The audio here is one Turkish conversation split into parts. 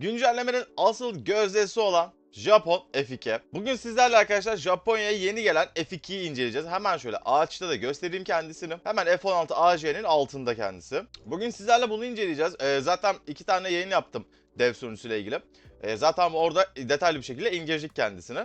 Güncellemenin asıl gözdesi olan Japon F2. Bugün sizlerle arkadaşlar Japonya'ya yeni gelen F2'yi inceleyeceğiz. Hemen şöyle ağaçta da göstereyim kendisini. Hemen F16 AJ'nin altında kendisi. Bugün sizlerle bunu inceleyeceğiz. Ee, zaten iki tane yayın yaptım dev sunucusuyla ilgili. Ee, zaten orada detaylı bir şekilde inceleyecek kendisini.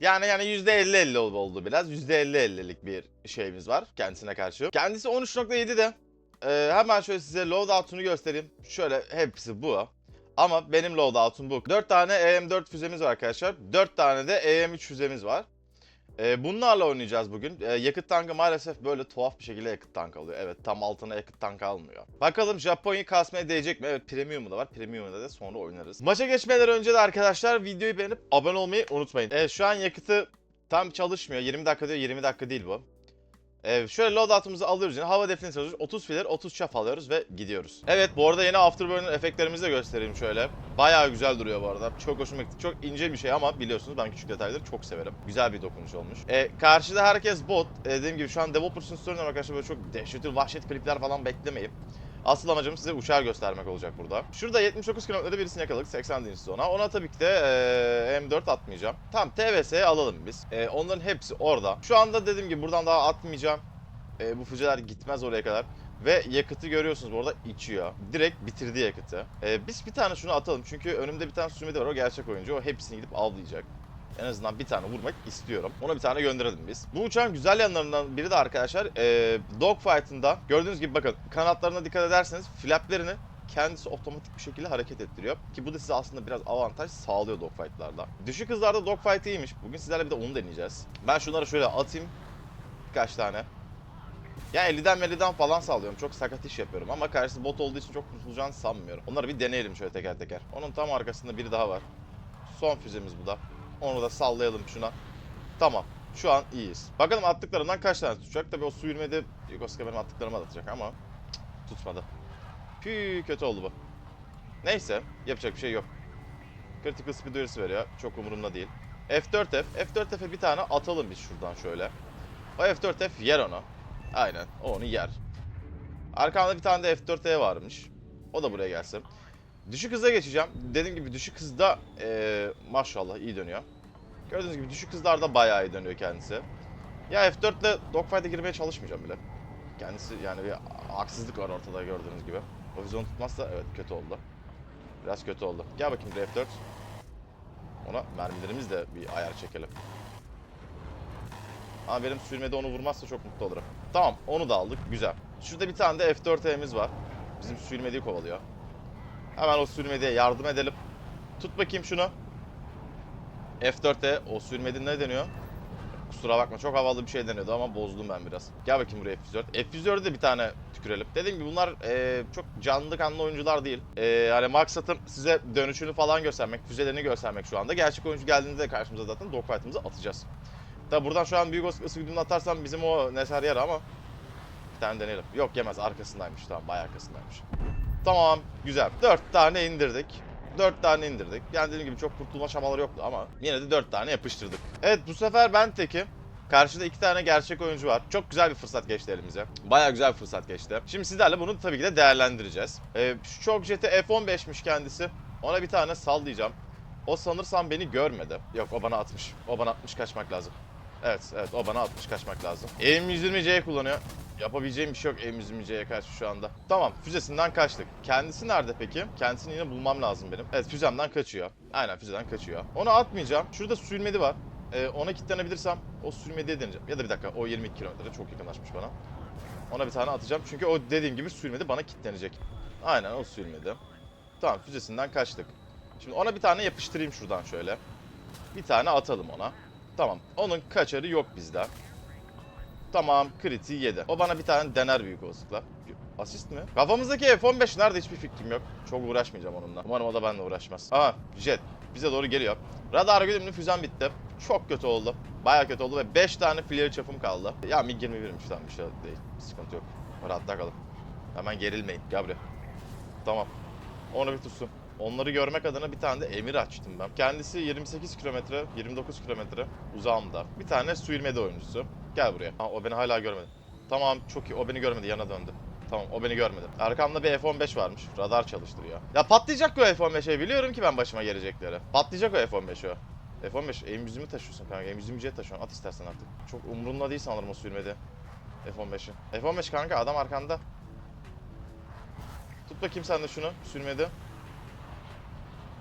Yani yani %50-50 oldu biraz. %50-50'lik bir şeyimiz var kendisine karşı. Kendisi 13.7'de. Ee, hemen şöyle size loadout'unu göstereyim. Şöyle hepsi bu. Ama benim loadout'um bu. 4 tane EM4 füzemiz var arkadaşlar. 4 tane de EM3 füzemiz var. Ee, bunlarla oynayacağız bugün. Ee, yakıt tankı maalesef böyle tuhaf bir şekilde yakıt tankı alıyor. Evet tam altına yakıt tankı almıyor. Bakalım Japonya'yı kasmaya değecek mi? Evet Premium'u da var. Premium'da da sonra oynarız. Maça geçmeden önce de arkadaşlar videoyu beğenip abone olmayı unutmayın. Evet şu an yakıtı tam çalışmıyor. 20 dakika diyor. 20 dakika değil bu. Evet, şöyle loadout'umuzu alıyoruz yine. Hava defini çalışıyoruz. 30 filer, 30 çap alıyoruz ve gidiyoruz. Evet bu arada yeni Afterburner efektlerimizi de göstereyim şöyle. Bayağı güzel duruyor bu arada. Çok hoşuma gitti. Çok ince bir şey ama biliyorsunuz ben küçük detayları çok severim. Güzel bir dokunuş olmuş. E, karşıda herkes bot. E, dediğim gibi şu an Developers'ın story'nden arkadaşlar böyle çok dehşetli vahşet klipler falan beklemeyin. Asıl amacım size uçağı göstermek olacak burada. Şurada 79 kilometrede birisini yakaladık 80 dinlisi ona. Ona tabii ki de e, M4 atmayacağım. Tamam TVS'ye alalım biz. E, onların hepsi orada. Şu anda dediğim gibi buradan daha atmayacağım. E, bu füzeler gitmez oraya kadar. Ve yakıtı görüyorsunuz bu arada içiyor. Direkt bitirdi yakıtı. E, biz bir tane şunu atalım çünkü önümde bir tane sürmedi var o gerçek oyuncu. O hepsini gidip avlayacak. En azından bir tane vurmak istiyorum. Ona bir tane gönderelim biz. Bu uçağın güzel yanlarından biri de arkadaşlar e, dogfight'ında gördüğünüz gibi bakın kanatlarına dikkat ederseniz flaplerini kendisi otomatik bir şekilde hareket ettiriyor. Ki bu da size aslında biraz avantaj sağlıyor dogfight'larda. Düşük hızlarda dogfight iyiymiş. Bugün sizlerle bir de onu deneyeceğiz. Ben şunları şöyle atayım. Birkaç tane. Ya 50'den 50'den falan sallıyorum. Çok sakat iş yapıyorum ama karşısı bot olduğu için çok kurtulacağını sanmıyorum. Onları bir deneyelim şöyle teker teker. Onun tam arkasında biri daha var. Son füzemiz bu da. Onu da sallayalım şuna. Tamam. Şu an iyiyiz. Bakalım attıklarından kaç tane tutacak. Tabii o su yürümede Yugoska benim attıklarıma da atacak ama tutmadı. Pü kötü oldu bu. Neyse yapacak bir şey yok. Critical speed uyarısı veriyor. Çok umurumda değil. F4F. F4F'e bir tane atalım biz şuradan şöyle. O F4F yer onu. Aynen o onu yer. Arkamda bir tane de F4E varmış. O da buraya gelsin. Düşük hıza geçeceğim. Dediğim gibi düşük hızda eee, maşallah iyi dönüyor. Gördüğünüz gibi düşük hızlarda bayağı iyi dönüyor kendisi. Ya F4 ile dogfight'e girmeye çalışmayacağım bile. Kendisi yani bir haksızlık var ortada gördüğünüz gibi. O vizyon tutmazsa evet kötü oldu. Biraz kötü oldu. Gel bakayım bir F4. Ona mermilerimiz de bir ayar çekelim. Ama benim sürmede onu vurmazsa çok mutlu olurum. Tamam onu da aldık. Güzel. Şurada bir tane de F4E'miz var. Bizim sürmediği kovalıyor. Hemen o sürmediye yardım edelim. Tut bakayım şunu. F4'e o sürmedi ne deniyor? Kusura bakma çok havalı bir şey deniyordu ama bozdum ben biraz. Gel bakayım buraya F4. F4'e de bir tane tükürelim. Dediğim gibi bunlar e, çok canlı kanlı oyuncular değil. E, hani maksatım size dönüşünü falan göstermek, füzelerini göstermek şu anda. Gerçek oyuncu geldiğinde de karşımıza zaten dogfight'ımızı atacağız. Tabi buradan şu an büyük ısı güdümünü atarsam bizim o Neser yer ama bir tane deneyelim. Yok yemez arkasındaymış tamam bayağı arkasındaymış. Tamam güzel. 4 tane indirdik. 4 tane indirdik. Yani dediğim gibi çok kurtulma çabaları yoktu ama yine de 4 tane yapıştırdık. Evet bu sefer ben tekim. Karşıda iki tane gerçek oyuncu var. Çok güzel bir fırsat geçti elimize. Bayağı güzel bir fırsat geçti. Şimdi sizlerle bunu tabii ki de değerlendireceğiz. Ee, çok jeti F15'miş kendisi. Ona bir tane sallayacağım. O sanırsam beni görmedi. Yok o bana atmış. O bana atmış kaçmak lazım. Evet evet o bana atmış kaçmak lazım. M120C kullanıyor. Yapabileceğim bir şey yok M120C'ye karşı şu anda. Tamam füzesinden kaçtık. Kendisi nerede peki? Kendisini yine bulmam lazım benim. Evet füzemden kaçıyor. Aynen füzeden kaçıyor. Onu atmayacağım. Şurada sürmedi var. Ee, ona kilitlenebilirsem o sürmediye deneyeceğim. Ya da bir dakika o 22 kilometre çok yakınlaşmış bana. Ona bir tane atacağım. Çünkü o dediğim gibi sürmedi bana kilitlenecek. Aynen o sürmedi. Tamam füzesinden kaçtık. Şimdi ona bir tane yapıştırayım şuradan şöyle. Bir tane atalım ona. Tamam. Onun kaçarı yok bizde. Tamam. Kritiği yedi. O bana bir tane dener büyük olasılıkla. Asist mi? Kafamızdaki F-15 nerede hiçbir fikrim yok. Çok uğraşmayacağım onunla. Umarım o da benimle uğraşmaz. Aha jet. Bize doğru geliyor. Radar güdümlü füzem bitti. Çok kötü oldu. Baya kötü oldu ve 5 tane flare çapım kaldı. Ya MiG-21'miş tamam bir şey değil. Sıkıntı yok. Rahatta kalın. Hemen gerilmeyin. Gel. Tamam. Onu bir tutsun. Onları görmek adına bir tane de emir açtım ben. Kendisi 28 kilometre, 29 kilometre uzağımda. Bir tane su 27 oyuncusu. Gel buraya. Ha, o beni hala görmedi. Tamam çok iyi. O beni görmedi. Yana döndü. Tamam o beni görmedi. Arkamda bir F-15 varmış. Radar çalıştırıyor. Ya patlayacak o F-15'e biliyorum ki ben başıma gelecekleri. Patlayacak o F-15 o. F-15 aim yüzümü taşıyorsun kanka. Aim yüzümü taşıyorsun. At istersen artık. Çok umrunda değil sanırım o sürmedi. F-15'i. F-15 kanka adam arkanda. Tut bakayım sen de şunu. Sürmedi.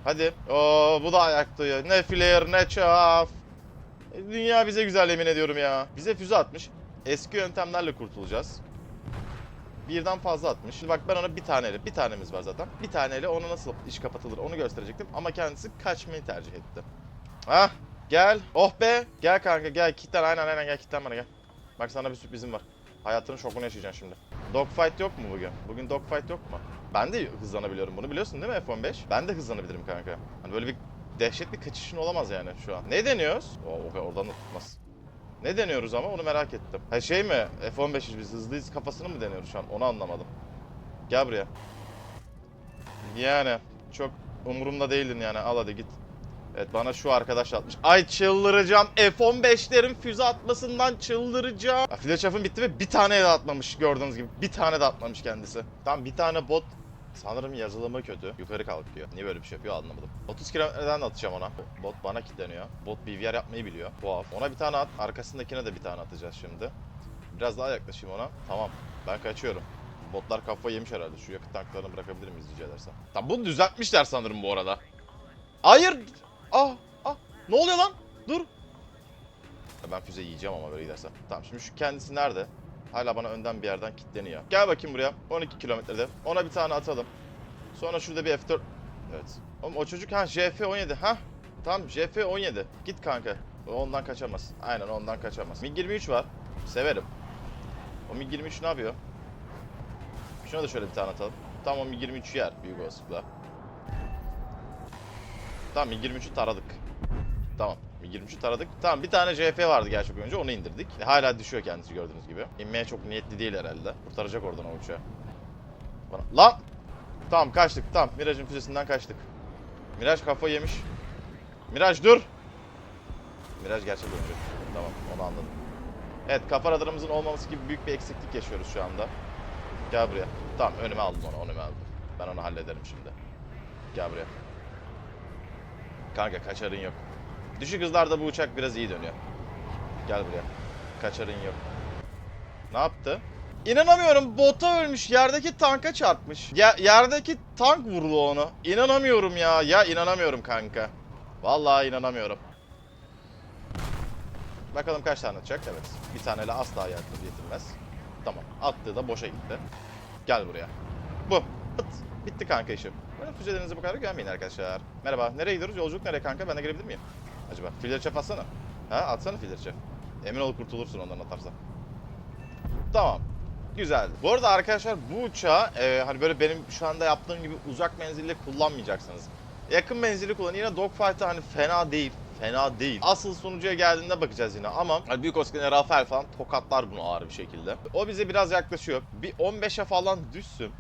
Hadi. Oo bu da ayakta ya. Ne flare ne çaf. E, Dünya bize güzel yemin ediyorum ya. Bize füze atmış. Eski yöntemlerle kurtulacağız. Birden fazla atmış. Bak ben ona bir taneyle, bir tanemiz var zaten. Bir taneyle ona nasıl iş kapatılır onu gösterecektim. Ama kendisi kaçmayı tercih etti. Hah gel. Oh be. Gel kanka gel. Kitlen aynen aynen gel kitlen bana gel. Bak sana bir sürprizim var. Hayatının şokunu yaşayacaksın şimdi. Dogfight yok mu bugün? Bugün dogfight yok mu? Ben de hızlanabiliyorum bunu biliyorsun değil mi F15? Ben de hızlanabilirim kanka. Hani böyle bir dehşet bir kaçışın olamaz yani şu an. Ne deniyoruz? O, o oradan da tutmaz. Ne deniyoruz ama onu merak ettim. Ha şey mi? F15'iz biz hızlıyız kafasını mı deniyoruz şu an? Onu anlamadım. Gel buraya. Yani çok umurumda değildin yani. Al hadi git. Evet bana şu arkadaş atmış. Ay çıldıracağım. F-15'lerin füze atmasından çıldıracağım. Ya, Fletchaf'ın bitti ve bir tane de atmamış gördüğünüz gibi. Bir tane de atmamış kendisi. Tam bir tane bot Sanırım yazılımı kötü. Yukarı kalkıyor. Niye böyle bir şey yapıyor anlamadım. 30 kilometreden de atacağım ona. Bot bana kilitleniyor. Bot BVR yapmayı biliyor. Tuhaf. Ona bir tane at. Arkasındakine de bir tane atacağız şimdi. Biraz daha yaklaşayım ona. Tamam. Ben kaçıyorum. Botlar kafayı yemiş herhalde. Şu yakıt tanklarını bırakabilir miyiz rica edersen? Tamam bunu düzeltmişler sanırım bu arada. Hayır. Ah ah. Ne oluyor lan? Dur. Ben füze yiyeceğim ama böyle giderse. Tamam şimdi şu kendisi nerede? Hala bana önden bir yerden kilitleniyor. Gel bakayım buraya. 12 kilometrede. Ona bir tane atalım. Sonra şurada bir F4... Evet. Oğlum o çocuk ha JF17 ha. Tamam JF17. Git kanka. Ondan kaçamaz. Aynen ondan kaçamaz. MiG-23 var. Severim. O MiG-23 ne yapıyor? Şuna da şöyle bir tane atalım. Tamam o MiG-23 yer büyük olasılıkla. Tamam MiG-23'ü taradık. Tamam. MiG-23'ü taradık. Tamam bir tane JF vardı gerçek önce onu indirdik. Hala düşüyor kendisi gördüğünüz gibi. İnmeye çok niyetli değil herhalde. Kurtaracak oradan o uçağı. Bana... Lan! Tamam kaçtık tamam. Mirage'ın füzesinden kaçtık. Mirage kafa yemiş. Mirage dur! Mirage gerçek oyuncu. Tamam onu anladım. Evet kafa radarımızın olmaması gibi büyük bir eksiklik yaşıyoruz şu anda. Gel buraya. Tamam önüme aldım onu önüme aldım. Ben onu hallederim şimdi. Gel buraya. Kanka kaçarın yok. Düşük hızlarda bu uçak biraz iyi dönüyor. Gel buraya. Kaçarın yok. Ne yaptı? İnanamıyorum bota ölmüş. Yerdeki tanka çarpmış. Ya, yerdeki tank vurdu onu. İnanamıyorum ya. Ya inanamıyorum kanka. Vallahi inanamıyorum. Bakalım kaç tane atacak? Evet. Bir taneyle asla yakıt yetinmez. Tamam. Attığı da boşa gitti. Gel buraya. Bu. Bitti kanka işim. Böyle füzelerinizi bu kadar gömmeyin arkadaşlar. Merhaba. Nereye gidiyoruz? Yolculuk nereye kanka? Ben de gelebilir miyim? Acaba? Filler chef atsana. Ha atsana filler chef. Emin ol kurtulursun ondan atarsan. Tamam. Güzel. Bu arada arkadaşlar bu uçağı e, hani böyle benim şu anda yaptığım gibi uzak menzilli kullanmayacaksınız. Yakın menzilli kullanın. Yine dogfight'ı hani fena değil. Fena değil. Asıl sonucuya geldiğinde bakacağız yine ama hani büyük oskine Rafael falan tokatlar bunu ağır bir şekilde. O bize biraz yaklaşıyor. Bir 15'e falan düşsün.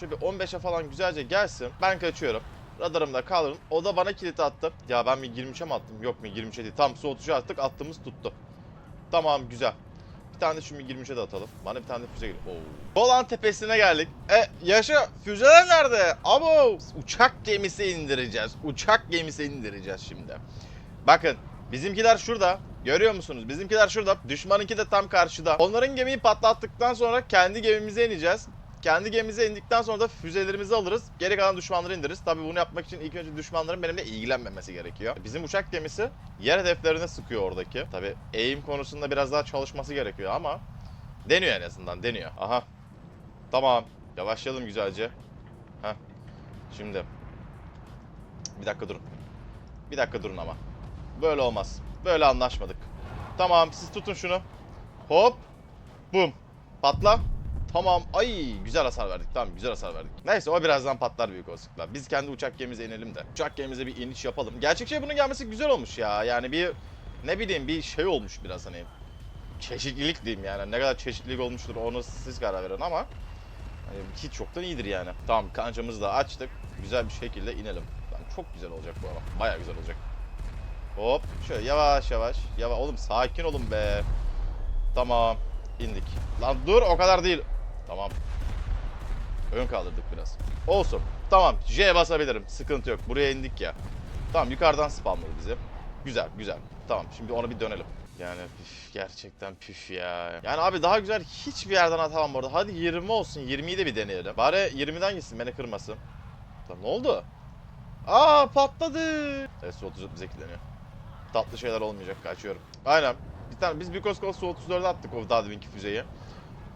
Şöyle bir 15'e falan güzelce gelsin. Ben kaçıyorum. Radarımda kalırım. O da bana kilit attı. Ya ben mi 23'e mi attım? Yok mu 23'e değil. Tam soğutucu attık. Attığımız tuttu. Tamam güzel. Bir tane de şu 23'e de atalım. Bana bir tane de füze geliyor. Oo. Golan tepesine geldik. E yaşa füzeler nerede? Abo uçak gemisi indireceğiz. Uçak gemisi indireceğiz şimdi. Bakın bizimkiler şurada. Görüyor musunuz? Bizimkiler şurada. Düşmanınki de tam karşıda. Onların gemiyi patlattıktan sonra kendi gemimize ineceğiz. Kendi gemimize indikten sonra da füzelerimizi alırız. Geri kalan düşmanları indiririz. Tabii bunu yapmak için ilk önce düşmanların benimle ilgilenmemesi gerekiyor. Bizim uçak gemisi yer hedeflerine sıkıyor oradaki. Tabii aim konusunda biraz daha çalışması gerekiyor ama deniyor en azından deniyor. Aha. Tamam. Yavaşlayalım güzelce. Heh. Şimdi. Bir dakika durun. Bir dakika durun ama. Böyle olmaz. Böyle anlaşmadık. Tamam siz tutun şunu. Hop. Bum. Patla. Tamam. Ay güzel hasar verdik. Tamam güzel hasar verdik. Neyse o birazdan patlar büyük olasılıkla. Biz kendi uçak gemimize inelim de. Uçak gemimize bir iniş yapalım. Gerçek şey bunun gelmesi güzel olmuş ya. Yani bir ne bileyim bir şey olmuş biraz hani. Çeşitlilik diyeyim yani. Ne kadar çeşitlilik olmuştur onu siz karar verin ama. Hani hiç çoktan iyidir yani. Tamam kancamızı da açtık. Güzel bir şekilde inelim. Lan çok güzel olacak bu ama. Baya güzel olacak. Hop şöyle yavaş yavaş. Yavaş oğlum sakin olun be. Tamam indik. Lan dur o kadar değil. Tamam. Ön kaldırdık biraz. Olsun. Tamam. J basabilirim. Sıkıntı yok. Buraya indik ya. Tamam yukarıdan spamladı bizi. Güzel güzel. Tamam şimdi ona bir dönelim. Yani püf, gerçekten püf ya. Yani abi daha güzel hiçbir yerden atamam bu arada. Hadi 20 olsun. 20'yi de bir deneyelim. Bari 20'den gitsin beni kırmasın. Tamam ne oldu? Aa patladı. Evet su 34 bize kilitleniyor. Tatlı şeyler olmayacak kaçıyorum. Aynen. Bir tane biz Bikoskol su 34'e attık o daha deminki füzeyi.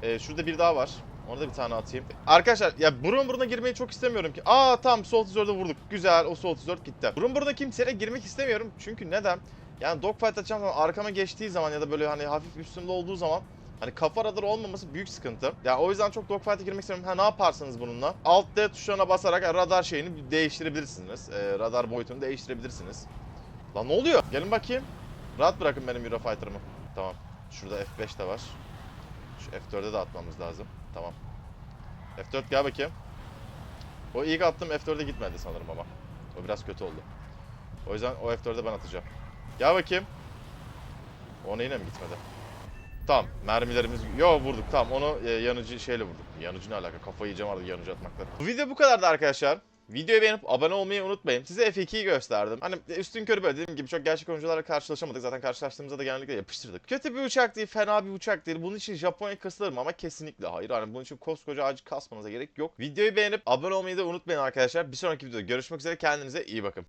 Ee, şurada bir daha var. Ona da bir tane atayım. Arkadaşlar ya burun buruna girmeyi çok istemiyorum ki. Aa tamam Su 34'e vurduk. Güzel o Su 34 gitti. Burun buruna kimseyle girmek istemiyorum. Çünkü neden? Yani dogfight atacağım zaman arkama geçtiği zaman ya da böyle hani hafif üstümde olduğu zaman Hani kafa radarı olmaması büyük sıkıntı. Ya o yüzden çok dogfight'a girmek istemiyorum. Ha ne yaparsınız bununla? Alt D tuşlarına basarak radar şeyini değiştirebilirsiniz. Ee, radar boyutunu değiştirebilirsiniz. Lan ne oluyor? Gelin bakayım. Rahat bırakın benim Eurofighter'ımı. Tamam. Şurada F5 de var. Şu F4'e de atmamız lazım. Tamam. F4 gel bakayım. O ilk attığım F4'e gitmedi sanırım ama. O biraz kötü oldu. O yüzden o F4'e ben atacağım. Gel bakayım. Ona yine mi gitmedi? Tamam mermilerimiz... Yo vurduk tamam onu e, yanıcı şeyle vurduk. Yanıcı ne alaka kafayı yiyeceğim artık yanıcı atmakla. Bu video bu kadardı arkadaşlar. Videoyu beğenip abone olmayı unutmayın. Size F2'yi gösterdim. Hani üstün körü böyle dediğim gibi çok gerçek oyuncularla karşılaşamadık. Zaten karşılaştığımızda da genellikle yapıştırdık. Kötü bir uçak değil, fena bir uçak değil. Bunun için Japonya kasılırım ama kesinlikle hayır. Hani bunun için koskoca acı kasmanıza gerek yok. Videoyu beğenip abone olmayı da unutmayın arkadaşlar. Bir sonraki videoda görüşmek üzere. Kendinize iyi bakın.